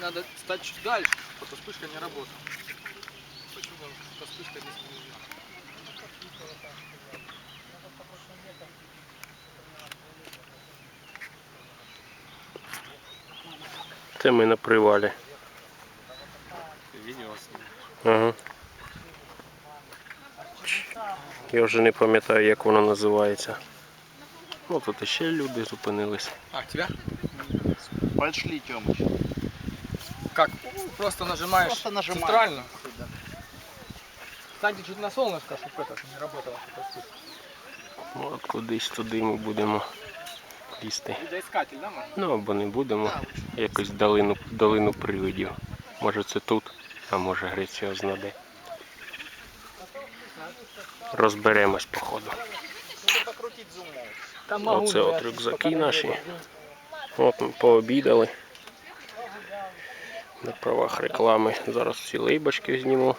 надо стать чуть дальше, потому что вспышка не работает. Почему эта вспышка здесь не нужна? Це ми на привалі. Видео сниму. Ага. Я вже не пам'ятаю, як воно називається. О, тут ще люди зупинились. А, тебя? Пошли, Тёмыч. Как? Просто нажимаешь Просто нажимаешь. центрально. Кстати, чуть на солнышко, чтобы это не работало. эта вспышка. От кудись туди ми будемо лізти. Видоискатель, да, Маш? Ну або не будемо. Якось долину, долину привидів. Може це тут, а може грець його знаде. Розберемось по ходу. Надо покрутить зумом. Там Оце могу, от да, рюкзаки сколько наші. надо. От ми пообідали. На правах реклами. Зараз всі лейбочки зніму.